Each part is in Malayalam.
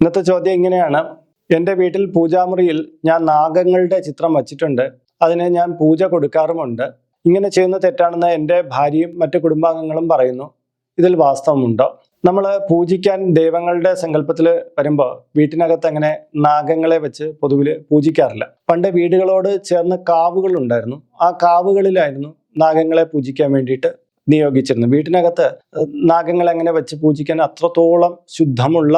ഇന്നത്തെ ചോദ്യം ഇങ്ങനെയാണ്. എന്റെ വീട്ടിൽ പൂജാമുറിയിൽ ഞാൻ നാഗങ്ങളുടെ ചിത്രം വച്ചിട്ടുണ്ട്. അതിന് ഞാൻ പൂജ കൊടുക്കാറുമുണ്ട്. ഇങ്ങനെ ചെയ്യുന്ന തെറ്റാണെന്ന് എന്റെ ഭാര്യയും മറ്റു കുടുംബാംഗങ്ങളും പറയുന്നു. ഇതിൽ വാസ്തവമുണ്ടോ? നമ്മൾ പൂജിക്കാൻ ദൈവങ്ങളുടെ സങ്കല്പത്തിൽ വരുമ്പോൾ വീട്ടിനകത്ത് അങ്ങനെ നാഗങ്ങളെ വെച്ച് പൊതുവിൽ പൂജിക്കാറില്ല. പണ്ട് വീടുകളോട് ചേർന്ന് കാവുകൾ ഉണ്ടായിരുന്നു. ആ കാവുകളിലായിരുന്നു നാഗങ്ങളെ പൂജിക്കാൻ വേണ്ടിയിട്ട് നിയോഗിച്ചിരുന്നു വീട്ടിനകത്ത് നാഗങ്ങളെ അങ്ങനെ വെച്ച് പൂജിക്കാൻ അത്രത്തോളം ശുദ്ധമുള്ള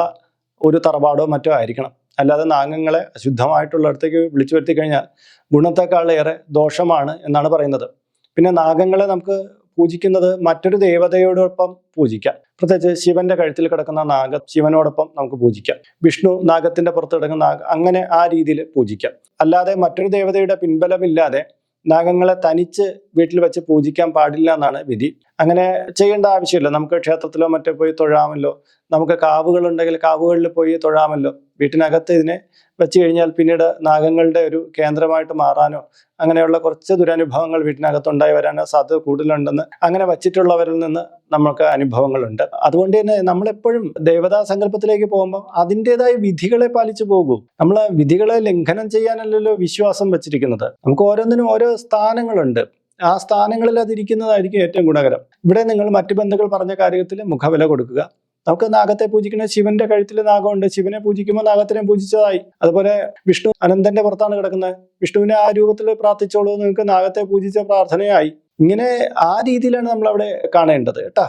ഒരു തറവാടോ മറ്റോ ആയിരിക്കണം. അല്ലാതെ നാഗങ്ങളെ അശുദ്ധമായിട്ടുള്ളിടത്തേക്ക് വിളിച്ചു വരുത്തി കഴിഞ്ഞാൽ ഗുണത്തെക്കാളേറെ ദോഷമാണ് എന്നാണ് പറയുന്നത്. പിന്നെ നാഗങ്ങളെ നമുക്ക് പൂജിക്കുന്നത് മറ്റൊരു ദേവതയോടൊപ്പം പൂജിക്കാം. പ്രത്യേകിച്ച് ശിവന്റെ കഴുത്തിൽ കിടക്കുന്ന നാഗ ശിവനോടൊപ്പം നമുക്ക് പൂജിക്കാം. വിഷ്ണു നാഗത്തിന്റെ പുറത്ത് കിടക്കുന്ന നാഗ അങ്ങനെ ആ രീതിയിൽ പൂജിക്കാം. അല്ലാതെ മറ്റൊരു ദേവതയുടെ പിൻബലമില്ലാതെ നാഗങ്ങളെ തനിച്ച് വീട്ടിൽ വെച്ച് പൂജിക്കാൻ പാടില്ല എന്നാണ് വിധി. അങ്ങനെ ചെയ്യേണ്ട ആവശ്യമില്ല. നമുക്ക് ക്ഷേത്രത്തിലോ മറ്റോ പോയി തൊഴാമല്ലോ. നമുക്ക് കാവുകളുണ്ടെങ്കിൽ കാവുകളിൽ പോയി തൊഴാമല്ലോ. വീട്ടിനകത്ത് ഇതിനെ വെച്ച് കഴിഞ്ഞാൽ പിന്നീട് നാഗങ്ങളുടെ ഒരു കേന്ദ്രമായിട്ട് മാറാനോ അങ്ങനെയുള്ള കുറച്ച് ദുരനുഭവങ്ങൾ വീട്ടിനകത്ത് ഉണ്ടായി വരാനോ സാധ്യത കൂടുതലുണ്ടെന്ന് അങ്ങനെ വച്ചിട്ടുള്ളവരിൽ നിന്ന് നമുക്ക് അനുഭവങ്ങളുണ്ട്. അതുകൊണ്ട് തന്നെ നമ്മളെപ്പോഴും ദേവതാ സങ്കല്പത്തിലേക്ക് പോകുമ്പോൾ അതിന്റെതായ വിധികളെ പാലിച്ചു പോകും. നമ്മൾ വിധികളെ ലംഘനം ചെയ്യാനല്ലല്ലോ വിശ്വാസം വെച്ചിരിക്കുന്നത്. നമുക്ക് ഓരോന്നിനും ഓരോ സ്ഥാനങ്ങളുണ്ട്. ആ സ്ഥാനങ്ങളിൽ അതിരിക്കുന്നതായിരിക്കും ഏറ്റവും ഗുണകരം. ഇവിടെ നിങ്ങൾ മറ്റു ബന്ധുക്കൾ പറഞ്ഞ കാര്യത്തിൽ മുഖവില കൊടുക്കുക. നമുക്ക് നാഗത്തെ പൂജിക്കുന്ന ശിവന്റെ കഴുത്തിൽ നാഗമുണ്ട്. ശിവനെ പൂജിക്കുമ്പോൾ നാഗത്തിനെ പൂജിച്ചതായി. അതുപോലെ വിഷ്ണു അനന്തന്റെ പുറത്താണ് കിടക്കുന്നത്. വിഷ്ണുവിനെ ആ രൂപത്തിൽ പ്രാർത്ഥിച്ചോളൂ നിങ്ങൾക്ക് നാഗത്തെ പൂജിച്ച പ്രാർത്ഥനയായി. ഇങ്ങനെ ആ രീതിയിലാണ് നമ്മൾ അവിടെ കാണേണ്ടത് കേട്ടാ.